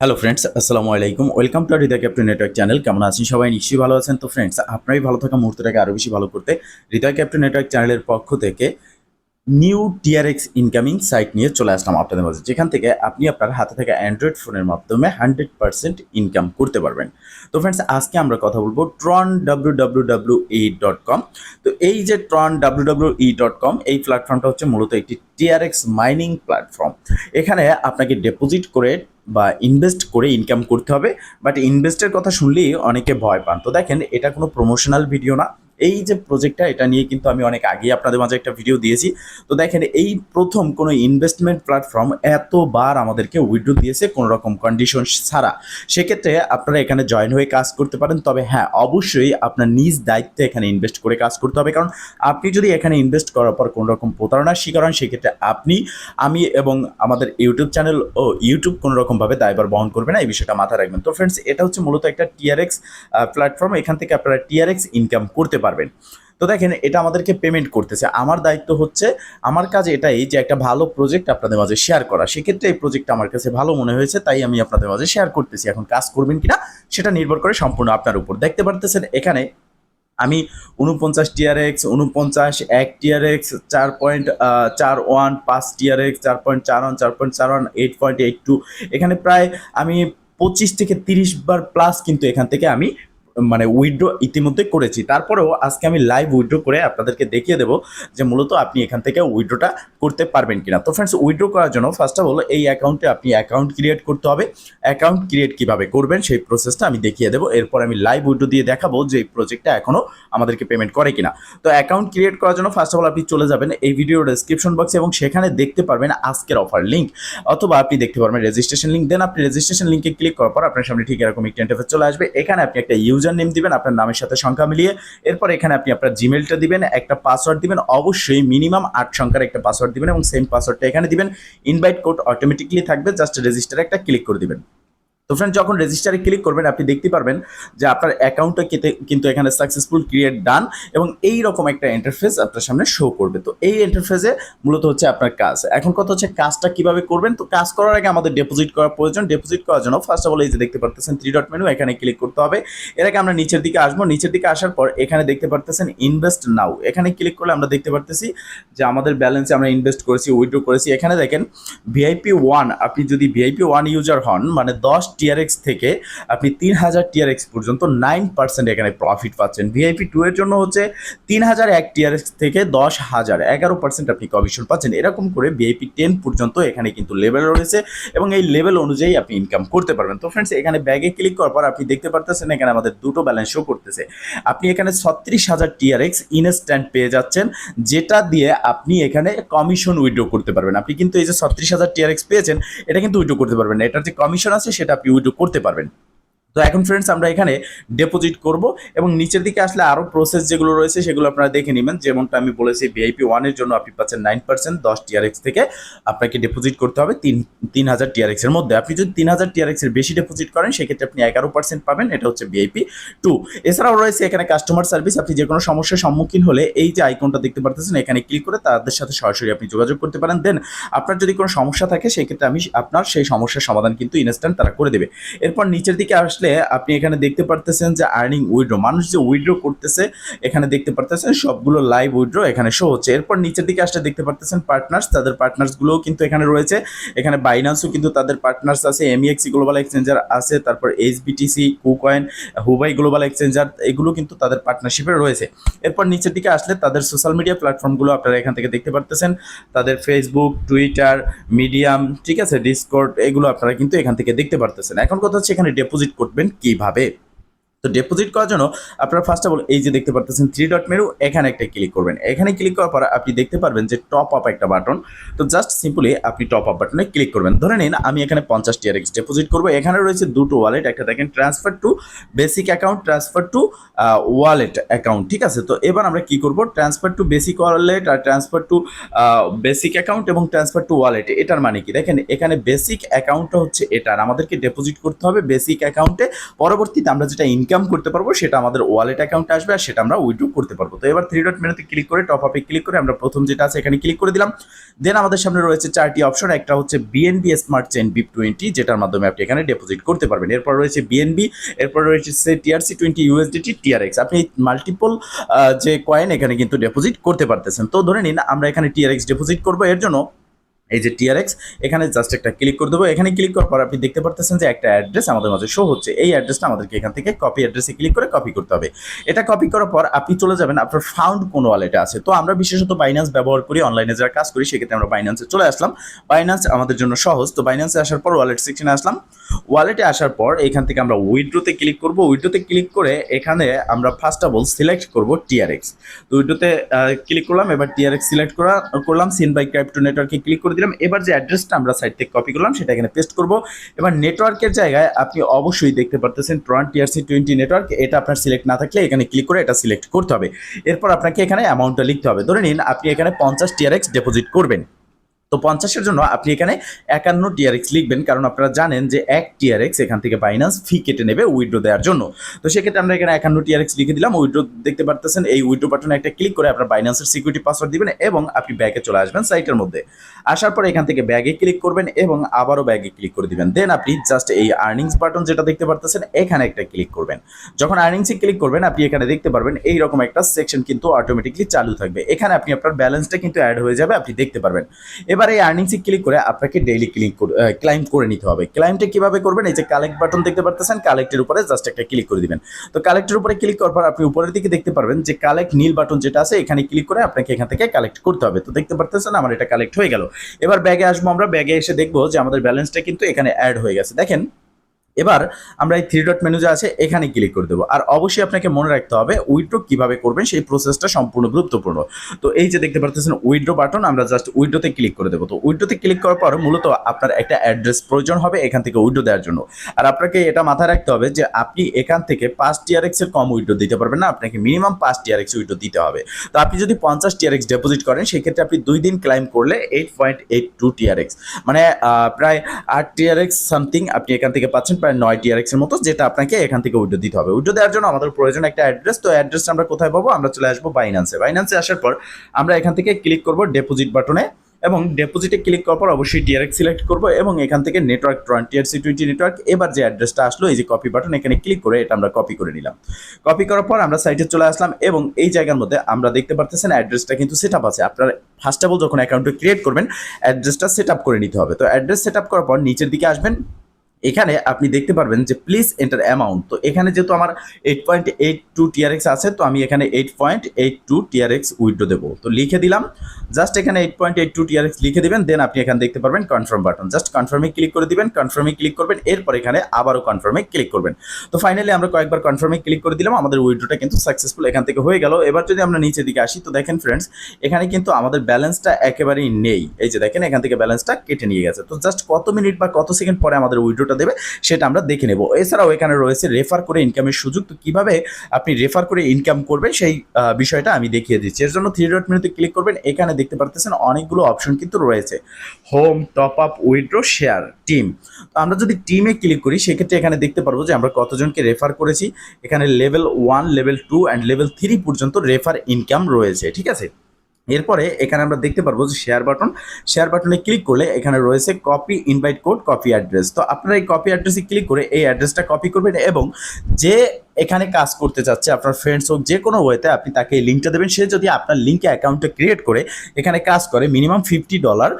Hello friends আসসালামু আলাইকুম welcome to Hridoy captain network channel কেমন আছেন সবাই? নিশ্চয়ই ভালো আছেন। তো ফ্রেন্ডস আপনারই ভালো থাকা মুহূর্তটাকে আরও বেশি ভালো করতে হৃদয় ক্যাপ্টেন নেটওয়ার্ক চ্যানেলের পক্ষ থেকে নিউ টিআরএক্স ইনকামিং সাইট নিয়ে চলে আসলাম আপনাদের মাঝে, যেখান থেকে আপনি আপনার হাতে থাকা অ্যান্ড্রয়েড ফোনের মাধ্যমে হান্ড্রেড পার্সেন্ট ইনকাম করতে পারবেন। তো ফ্রেন্ডস আজকে আমরা কথা বলব Tron W W W E dot com. তো এই যে Tron W W E dot com, এই প্ল্যাটফর্মটা হচ্ছে মূলত একটি টিআরএক্স মাইনিং প্ল্যাটফর্ম এখানে আপনাকে ডেপোজিট করে বা ইনভেস্ট করে ইনকাম করতে হবে বাট ইনভেস্টের কথা শুনলেই অনেকে ভয় পান। তো দেখেন, এটা কোনো প্রমোশনাল ভিডিও না এই যে প্রজেক্টটা এটা নিয়ে কিন্তু আমি অনেক আগেই আপনাদের মাঝে একটা ভিডিও দিয়েছি। তো দেখেন, এই প্রথম কোনো ইনভেস্টমেন্ট প্ল্যাটফর্ম এতবার আমাদেরকে উইড্রো দিয়েছে কোনো রকম কন্ডিশন ছাড়া। সেক্ষেত্রে আপনারা এখানে জয়েন হয়ে কাজ করতে পারেন। তবে হ্যাঁ অবশ্যই আপনার নিজ দায়িত্বে এখানে ইনভেস্ট করে কাজ করতে হবে। কারণ আপনি যদি এখানে ইনভেস্ট করার পর কোনো রকম প্রতারণার শিকার হন, সেক্ষেত্রে আপনি, আমি এবং আমাদের ইউটিউব চ্যানেল ও ইউটিউব কোনো রকমভাবে দায়ভার বহন করবে না। এই বিষয়টা মাথায় রাখবেন। তো ফ্রেন্ডস এটা হচ্ছে মূলত একটা টিআরএক্স প্ল্যাটফর্ম এখান থেকে আপনারা টিআরএক্স ইনকাম করতে পারবেন। তো দেখেন, এটা আমাদেরকে পেমেন্ট করতেছে। আমার দায়িত্ব হচ্ছে, আমার কাজ এটাই যে একটা ভালো প্রজেক্ট আপনাদের মাঝে শেয়ার করা। সেক্ষেত্রে এই প্রজেক্টটা আমার কাছে ভালো মনে হয়েছে, তাই আমি আপনাদের মাঝে শেয়ার করতেছি। এখন কাজ করবেন কিনা, সেটা নির্ভর করে সম্পূর্ণ আপনার উপর। দেখতে পারতেছেন এখানে আমি উনপঞ্চাশ টিআরএক্স উনপঞ্চাশ এক টিআরএক্স চার পয়েন্ট চার ওয়ান, পাঁচ টিআরএক্স চার পয়েন্ট চার ওয়ান, চার পয়েন্ট চার one eight point eight two এখানে প্রায় আমি পঁচিশ থেকে তিরিশ বার প্লাস কিন্তু এখান থেকে আমি মানে উইথড্র ইতিমধ্যে করেছি। তারপরেও আজকে আমি লাইভ উইথড্র করে আপনাদেরকে দেখিয়ে দেবো যে মূলত আপনি এখান থেকে উইড্রোটা করতে পারবেন কিনা। তো ফ্রেন্ডস উইড্রো করার জন্য ফার্স্ট অফ অল এই অ্যাকাউন্টে আপনি অ্যাকাউন্ট ক্রিয়েট করতে হবে। অ্যাকাউন্ট ক্রিয়েট কীভাবে করবেন সেই প্রসেসটা আমি দেখিয়ে দেবো। এরপর আমি লাইভ উইথড্র দিয়ে দেখাবো যে এই প্রজেক্টটা এখনও আমাদেরকে পেমেন্ট করে কিনা। তো অ্যাকাউন্ট ক্রিয়েট করার জন্য ফার্স্ট অফ অল আপনি চলে যাবেন এই ভিডিওর ডেসক্রিপশন বক্সে এবং সেখানে দেখতে পারবেন আজকের অফার লিঙ্ক অথবা আপনি দেখতে পারবেন রেজিস্ট্রেশন লিঙ্ক দেন আপনি রেজিস্ট্রেশন লিঙ্কে ক্লিক করার পর আপনার সামনে ঠিক এরকম একটি ইন্টারফেস চলে আসবে। এখানে আপনি একটা ইউজার নেম দিবেন, আপনার নামের সাথে সংখ্যা মিলিয়ে। এরপর এখানে আপনি আপনার জিমেলটা দিবেন, একটা পাসওয়ার্ড দিবেন, অবশ্যই মিনিমাম আট সংখ্যার একটা পাসওয়ার্ড দিবেন এবং সেম পাসওয়ার্ডটা এখানে দিবেন। ইনভাইট কোড অটোমেটিকলি থাকবে জাস্ট রেজিস্টারে একটা ক্লিক করে দিবেন। তো ফ্রেন্ড যখন রেজিস্টারে ক্লিক করবেন, আপনি দেখতে পারবেন যে আপনার অ্যাকাউন্টটা কিন্তু এখানে সাকসেসফুল ক্রিয়েট ডান এবং এই রকম একটা ইন্টারফেস আপনার সামনে শো করবে। তো এই ইন্টারফেসে মূলত হচ্ছে আপনার কাজ। এখন কথা হচ্ছে কাজটা কীভাবে করবেন? তো কাজ করার আগে আমাদের ডিপোজিট করার প্রয়োজন। ডিপোজিট করার জন্য ফার্স্ট অফ অল এই যে দেখতে পারতেছেন থ্রি ডট মেনু এখানে ক্লিক করতে হবে। এর আগে আমরা নিচের দিকে আসব। নিচের দিকে আসার পর এখানে দেখতে পারতেছেন ইনভেস্ট নাও এখানে ক্লিক করলে আমরা দেখতে পারতেছি যে আমাদের ব্যালেন্সে আমরা ইনভেস্ট করেছি উইথড্র করেছি। এখানে দেখেন ভিআইপি ওয়ান আপনি যদি ভিআইপি ওয়ান ইউজার হন মানে দশ টিআরএক্স থেকে আপনি তিন হাজার টিআরএক্স পর্যন্ত নাইন পার্সেন্ট এখানে প্রফিট পাচ্ছেন। ভিআইপি টু এর জন্য হচ্ছে তিন হাজার এক টিআরএক্স থেকে দশ হাজার, এগারো পার্সেন্ট আপনি কমিশন পাচ্ছেন। এরকম করে ভিআইপি টেন পর্যন্ত এখানে কিন্তু লেভেল রয়েছে এবং এই লেভেল অনুযায়ী আপনি ইনকাম করতে পারবেন। তো ফ্রেন্ডস এখানে ব্যাগে ক্লিক করার পর আপনি দেখতে পারতেছেন এখানে আমাদের দুটো ব্যালেন্স শো করতেছে। আপনি এখানে ছত্রিশ হাজার টিআরএক্স ইনস্ট্যান্ট পেয়ে যাচ্ছেন, যেটা দিয়ে আপনি এখানে কমিশন উইড্রো করতে পারবেন। আপনি কিন্তু এই যে ছত্রিশ হাজার টিআরএক্স পেয়েছেন, এটা কিন্তু উইড্রো করতে পারবেন এটার যে কমিশন আছে, সেটা উইড্রো করতে পারবেন। তো এখন ফ্রেন্ডস আমরা এখানে ডিপোজিট করব এবং নিচের দিকে আসলে আরও প্রসেস যেগুলো রয়েছে সেগুলো আপনারা দেখে নেবেন। যেমনটা আমি বলেছি ভিআইপি ওয়ানের জন্য আপনি পাচ্ছেন নাইন পার্সেন্ট দশ টিআরএক্স থেকে আপনাকে ডিপোজিট করতে হবে তিন তিন হাজার টিআরএক্স এর মধ্যে। আপনি যদি তিন হাজার টিআরএক্স এর বেশি ডিপোজিট করেন, সেক্ষেত্রে আপনি এগারো পার্সেন্ট পাবেন, এটা হচ্ছে ভিআইপি টু এছাড়াও রয়েছে এখানে কাস্টমার সার্ভিস আপনি যে কোনো সমস্যার সম্মুখীন হলে এই যে আইকনটা দেখতে পারতেছেন, এখানে ক্লিক করে তাদের সাথে সরাসরি আপনি যোগাযোগ করতে পারেন। দেন আপনার যদি কোনো সমস্যা থাকে, সেক্ষেত্রে আমি আপনার সেই সমস্যার সমাধান কিন্তু ইনস্ট্যান্ট তারা করে দেবে। এরপর নিচের দিকে আসলে আপনি এখানে দেখতে পারতেছেন যে আর্নিং উইড্রো মানুষ যে উইড্রো করতেছে, এখানে দেখতে পারতেছেন সবগুলো লাইভ উইড্রো এখানে শো হচ্ছে। এরপর নিচের দিকে আসলে দেখতে পারতেছেন পার্টনার্স তাদের পার্টনার্সগুলোও কিন্তু এখানে রয়েছে। এখানে বাইনান্সও কিন্তু তাদের পার্টনার্স আছে এমইএক্সি গ্লোবাল এক্সচেঞ্জার আছে, তারপর HBTC KuCoin Huobi global exchanger এগুলো কিন্তু তাদের পার্টনারশিপে রয়েছে। এরপর নিচের দিকে আসলে তাদের সোশ্যাল মিডিয়া প্ল্যাটফর্মগুলো আপনারা এখান থেকে দেখতে পারতেছেন। তাদের ফেসবুক টুইটার মিডিয়াম ঠিক আছে ডিসকর্ড এগুলো আপনারা কিন্তু এখান থেকে দেখতে পারতেছেন। এখন কথা হচ্ছে এখানে ডিপোজিট করবেন কীভাবে? তো ডিপোজিট করার জন্য আপনারা ফার্স্ট অফ অল এই যে দেখতে পারতেছেন থ্রি ডট মেরু এখানে একটা ক্লিক করবেন। এখানে ক্লিক করার পর আপনি দেখতে পারবেন যে টপ আপ একটা বাটন তো জাস্ট সিম্পলি আপনি টপ আপ বাটনে ক্লিক করবেন। ধরে নিন আমি এখানে পঞ্চাশ টিআরএক্স ডিপোজিট করব। এখানে রয়েছে দুটো ওয়ালেট একটা দেখেন transfer to basic account transfer to wallet account ঠিক আছে? তো এবার আমরা কি করব? ট্রান্সফার টু বেসিক ওয়ালেট আর ট্রান্সফার টু বেসিক অ্যাকাউন্ট এবং ট্রান্সফার টু ওয়ালেট এটার মানে কি? দেখেন এখানে বেসিক অ্যাকাউন্টটা হচ্ছে এটার আমাদেরকে ডিপোজিট করতে হবে বেসিক অ্যাকাউন্টে পরবর্তীতে আমরা যেটা ইনকাম ইনকাম করতে পারব, সেটা আমাদের ওয়ালেট অ্যাকাউন্টে আসবে আর সেটা আমরা উইড্রো করতে পারব। তো এবার থ্রি ডট মেনুতে ক্লিক করে টপ আপে ক্লিক করে আমরা প্রথম যেটা আছে এখানে ক্লিক করে দিলাম। দেন আমাদের সামনে রয়েছে চারটি অপশন একটা হচ্ছে BNB smart chain BEP twenty যেটার মাধ্যমে আপনি এখানে ডিপোজিট করতে পারবেন। এরপর রয়েছে বিএনবি এরপর রয়েছে সে টিআরসি টোয়েন্টি ইউএসডিটি টিআরএক্স আপনি মাল্টিপল যে কয়েন এখানে কিন্তু ডিপোজিট করতে পারতেছেন। তো ধরে নিন আমরা এখানে টিআরএক্স ডিপোজিট করব, এর জন্য এই যে টিআরএক্স এখানে জাস্ট একটা ক্লিক করে দেবো। এখানে ক্লিক করার পর আপনি দেখতে পারতেছেন যে একটা অ্যাড্রেস আমাদের মাঝে শো হচ্ছে। এই অ্যাড্রেসটা আমাদেরকে এখান থেকে কপি অ্যাড্রেসে ক্লিক করে কপি করতে হবে। এটা কপি করার পর আপনি চলে যাবেন, আপনার ফাউন্ড কোন ওয়ালেটে আছে। তো আমরা বিশেষত বাইন্যান্স ব্যবহার করি অনলাইনে যারা কাজ করি, সেক্ষেত্রে আমরা বাইন্যান্সে চলে আসলাম। বাইন্যান্স আমাদের জন্য সহজ। তো বাইন্যান্সে আসার পর ওয়ালেট সেকশনে আসলাম। ওয়ালেটে আসার পর এখান থেকে আমরা উইড্রোতে ক্লিক করব। উইড্রোতে ক্লিক করে এখানে আমরা ফার্স্ট অফ অল সিলেক্ট করব টিআরএক্স তো উইড্রোতে ক্লিক করলাম। এবার টিআরএক্স সিলেক্ট করা, করলাম। সিন বাই ক্রাইপ্টো নেটওয়ার্কে ক্লিক করে দিলাম। এবার যে অ্যাড্রেসটা আমরা সাইট থেকে কপি করলাম, সেটা এখানে পেস্ট করব। এবার নেটওয়ার্কের জায়গায় আপনি অবশ্যই দেখতে পারতেছেন ট্রন টিআরসি টোয়েন্টি নেটওয়ার্ক এটা আপনার সিলেক্ট না থাকলে এখানে ক্লিক করে এটা সিলেক্ট করতে হবে। এরপর আপনাকে এখানে অ্যামাউন্টটা লিখতে হবে। ধরে নিন, আপনি এখানে পঞ্চাশ টিআরএক্স ডিপোজিট করবেন। তো পঞ্চাশের জন্য আপনি এখানে একান্ন টিআরএক্স লিখবেন, কারণ আপনারা জানেন যে এক টিআরএক্স এখান থেকে বাইন্যান্স ফি কেটে নেবে উইড্রো দেওয়ার জন্য। তো সেক্ষেত্রে আমরা এখানে একান্ন টিআরএক্স লিখে দিলাম উইড্রো দেখতে পারতেছেন, এই উইড্রো বাটনে একটা ক্লিক করে আপনার বাইন্যান্সের সিকিউরিটি পাসওয়ার্ড দিবেন এবং আপনি ব্যাগে চলে আসবেন সাইটের মধ্যে। আসার পর এখান থেকে ব্যাগে ক্লিক করবেন এবং আবারও ব্যাগে ক্লিক করে দিবেন। দেন আপনি জাস্ট এই আর্নিংস বাটন যেটা দেখতে পারতেছেন, এখানে একটা ক্লিক করবেন। যখন আর্নিংসে ক্লিক করবেন, আপনি এখানে দেখতে পারবেন এই রকম একটা সেকশন কিন্তু অটোমেটিকলি চালু থাকবে। এখানে আপনি আপনার ব্যালেন্সটা কিন্তু অ্যাড হয়ে যাবে, আপনি দেখতে পারবেন। এবার এই আর্নিংসে ক্লিক করে আপনাকে ডেইলি ক্লিক ক্লাইম করে নিতে হবে। ক্লাইমটা কীভাবে করবেন? এই যে কালেক্ট বাটন দেখতে পারতেছেন কালেক্টের উপরে জাস্ট একটা ক্লিক করে দিবেন। তো কালেক্টের উপরে ক্লিক করার পর আপনি উপরের দিকে দেখতে পারবেন যে কালেক্ট নীল বাটন যেটা আছে, এখানে ক্লিক করে আপনাকে এখান থেকে কালেক্ট করতে হবে। তো দেখতে পারতেছেন আমার এটা কালেক্ট হয়ে গেল। এবার ব্যাগে আসব আমরা। ব্যাগে এসে দেখব যে আমাদের ব্যালেন্সটা কিন্তু এখানে অ্যাড হয়ে গেছে। দেখেন এবার আমরা এই থ্রি ডট মেনু যে আছে, এখানে ক্লিক করে দেবো। আর অবশ্যই আপনাকে মনে রাখতে হবে উইড্রো কীভাবে করবেন, সেই প্রসেসটা সম্পূর্ণ গুরুত্বপূর্ণ। তো এই যে দেখতে পারতেছেন উইড্রো বাটন আমরা জাস্ট উইড্রোতে ক্লিক করে দেবো। তো উইড্রোতে ক্লিক করার পর মূলত আপনার একটা অ্যাড্রেস প্রয়োজন হবে এখান থেকে উইড্রো দেওয়ার জন্য। আর আপনাকে এটা মাথায় রাখতে হবে যে আপনি এখান থেকে পাঁচ টিআরএক্স এর কম উইড্রো দিতে পারবেন না, আপনাকে মিনিমাম পাঁচ টিআরএক্স উইড্রো দিতে হবে। তো আপনি যদি পঞ্চাশ টিআরএক্স ডিপোজিট করেন, সেক্ষেত্রে আপনি দুই দিন ক্লাইম করলে eight point eight two TRX মানে প্রায় আট টিআরএক্স সামথিং আপনি এখান থেকে পাচ্ছেন প্রায় নয় টিআরএক্স এর মতো, যেটা আপনাকে এখান থেকে উইড্রো দিতে হবে। উইড্রো দেওয়ার জন্য আমাদের প্রয়োজন একটা অ্যাড্রেস। তো অ্যাড্রেসটা আমরা কোথায় পাবো? আমরা চলে আসব বাইন্যান্সে বাইন্যান্সে আসার পর আমরা এখান থেকে ক্লিক করব ডেপোজিট বাটনে এবং ডেপোজিটে ক্লিক করার পর অবশ্যই টিআরএক্স সিলেক্ট করব এবং এখান থেকে নেটওয়ার্ক টিআরসি টোয়েন্টি নেটওয়ার্ক এবার যে অ্যাড্রেসটা আসলো, এই যে কপি বাটন এখানে ক্লিক করে এটা আমরা কপি করে নিলাম। কপি করার পর আমরা সাইটে চলে আসলাম এবং এই জায়গার মধ্যে আমরা দেখতে পারতেছেন অ্যাড্রেসটা কিন্তু সেট আপ আছে। আপনার ফার্স্ট অফ অল যখন অ্যাকাউন্টটা ক্রিয়েট করবেন, অ্যাড্রেসটা সেট আপ করে নিতে হবে। তো অ্যাড্রেস সেট আপ করার পর নিচের দিকে আসবেন। এখানে আপনি দেখতে পারবেন যে প্লিজ এন্টার অ্যামাউন্ট তো এখানে যেহেতু আমার eight point eight two TRX আছে, তো আমি এখানে eight point eight two TRX withdraw দেবো। তো লিখে দিলাম জাস্ট এখানে eight point eight two TRX লিখে দেবেন দেন আপনি এখানে দেখতে পারবেন কনফার্ম বাটন জাস্ট কনফার্মে ক্লিক করে দিবেন কনফার্মে ক্লিক করবেন, এরপর এখানে আবারও কনফার্মে ক্লিক করবেন। তো ফাইনালি আমরা কয়েকবার কনফার্মে ক্লিক করে দিলাম, আমাদের উইড্রোটা কিন্তু সাকসেসফুল এখান থেকে হয়ে গেল। এবার যদি আমরা নিচের দিকে আসি, তো দেখেন ফ্রেন্ডস এখানে কিন্তু আমাদের ব্যালেন্সটা একেবারেই নেই। এই যে দেখেন, এখান থেকে ব্যালেন্সটা কেটে নিয়ে গেছে। তো জাস্ট কত মিনিট বা কত সেকেন্ড পরে আমাদের উইড্রোটা দেবে, সেটা আমরা দেখে নেব। এছাড়াও এখানে রয়েছে রেফার করে ইনকামের সুযোগ। তো কীভাবে আপনি রেফার করে ইনকাম করবেন সেই বিষয়টা আমি দেখিয়ে দিচ্ছি। এর জন্য থ্রি ডট মেনুতে ক্লিক করবেন, এখানে দেখতে পারতেছেন অনেকগুলো অপশন কিন্তু রয়েছে। Home top up withdraw share team তো আমরা যদি টিমে ক্লিক করি, সেক্ষেত্রে এখানে দেখতে পারব যে আমরা কতজনকে রেফার করেছি। এখানে level one level two and level three পর্যন্ত রেফার ইনকাম রয়েছে, ঠিক আছে? এরপরে এখানে আমরা দেখতে পারব যে শেয়ার বাটন শেয়ার বাটনে ক্লিক করলে এখানে রয়েছে copy invite code copy address তো আপনারা এই কপি অ্যাড্রেসে ক্লিক করে এই অ্যাড্রেসটা কপি করবেন এবং যে এখানে কাজ করতে চাচ্ছে আপনার ফ্রেন্ডস হোক, যে কোনো ওয়েতে আপনি তাকে লিঙ্কটা দেবেন। সে যদি আপনার লিঙ্কে অ্যাকাউন্টটা ক্রিয়েট করে, এখানে কাজ করে minimum fifty dollar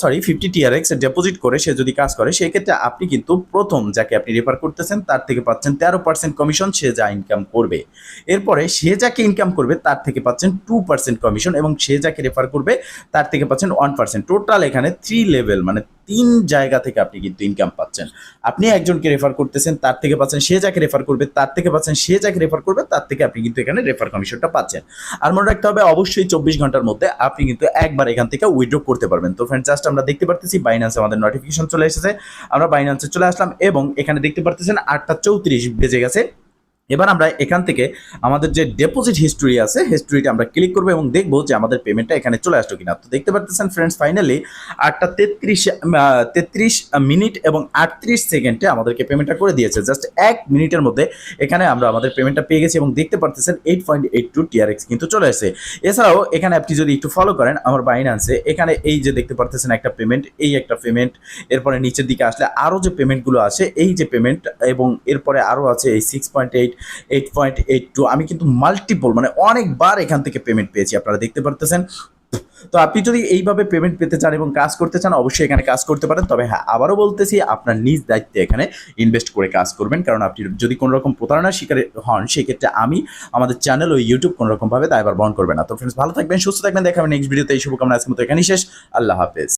sorry fifty TRX deposit করে সে যদি কাজ করে, সেক্ষেত্রে আপনি কিন্তু প্রথম যাকে আপনি রেফার করতেছেন, তার থেকে পাচ্ছেন তেরো পার্সেন্ট কমিশন সে যা ইনকাম করবে। এরপরে সে যাকে ইনকাম করবে, তার থেকে পাচ্ছেন টু পার্সেন্ট কমিশন এবং সে যাকে রেফার করবে, তার থেকে পাচ্ছেন ওয়ান পার্সেন্ট টোটাল এখানে থ্রি লেভেল মানে তিন জায়গা থেকে আপনি কিন্তু ইনকাম পাচ্ছেন। আপনি একজনকে রেফার করতেছেন, তার থেকে পাচ্ছেন, সে যাকে রেফার করবে, তার থেকে পাচ্ছেন, সে যাকে রেফার করবে, তার থেকে আপনি কিন্তু এখানে রেফার কমিশনটা পাচ্ছেন। আর মনে রাখতে হবে, অবশ্যই চব্বিশ ঘণ্টার মধ্যে আপনি কিন্তু একবার এখান থেকে উইড্রো করতে পারবেন। তো ফ্রেন্ড জাস্ট আমরা দেখতে পারতেছি বাইন্যান্সে আমাদের নোটিফিকেশন চলে এসেছে। আমরা বাইন্যান্সে চলে আসলাম এবং এখানে দেখতে পারতেছেন, আটটা চৌত্রিশ বেজে গেছে। এবার আমরা এখান থেকে আমাদের যে ডেপোজিট হিস্ট্রি আছে হিস্ট্রিটা আমরা ক্লিক করব এবং দেখব যে আমাদের পেমেন্টটা এখানে চলে আসলো কিনা। তো দেখতে পারতেছেন ফ্রেন্ডস ফাইনালি আটটা তেত্রিশ তেত্রিশ মিনিট এবং আটত্রিশ সেকেন্ডে আমাদেরকে পেমেন্টটা করে দিয়েছে। জাস্ট এক মিনিটের মধ্যে এখানে আমরা আমাদের পেমেন্টটা পেয়ে গেছি এবং দেখতে পারতেছেন eight point eight two TRX কিন্তু চলে আসে। এছাড়াও এখানে আপনি যদি একটু ফলো করেন, আমার বাইনান্সে এখানে এই যে দেখতে পারতেছেন একটা পেমেন্ট এই একটা পেমেন্ট এরপরে নিচের দিকে আসলে আরও যে পেমেন্টগুলো আছে, এই যে পেমেন্ট এবং এরপরে আরও আছে এই six point eight eight point eight two আমি কিন্তু মাল্টিপল মানে অনেকবার এখান থেকে পেমেন্ট পেয়েছি, আপনারা দেখতে পারতেছেন। তো আপনি যদি এইভাবে পেমেন্ট পেতে চান এবং কাজ করতে চান, অবশ্যই এখানে কাজ করতে পারেন। তবে হ্যাঁ আবারও বলতেছি, আপনার নিজ দায়িত্বে এখানে ইনভেস্ট করে কাজ করবেন। কারণ আপনি যদি কোনো রকম প্রতারণার শিকার হন, সেক্ষেত্রে আমি আমাদের চ্যানেল ও ইউটিউব কোনো রকমভাবে দায়বার বহন করবে না। তো ফ্রেন্ডস ভালো থাকবেন, সুস্থ থাকবেন। দেখাবেন নেক্সট ভিডিওতে এই শুভকামনা আজকের মতো এখানেই শেষ। আল্লাহ হাফেজ।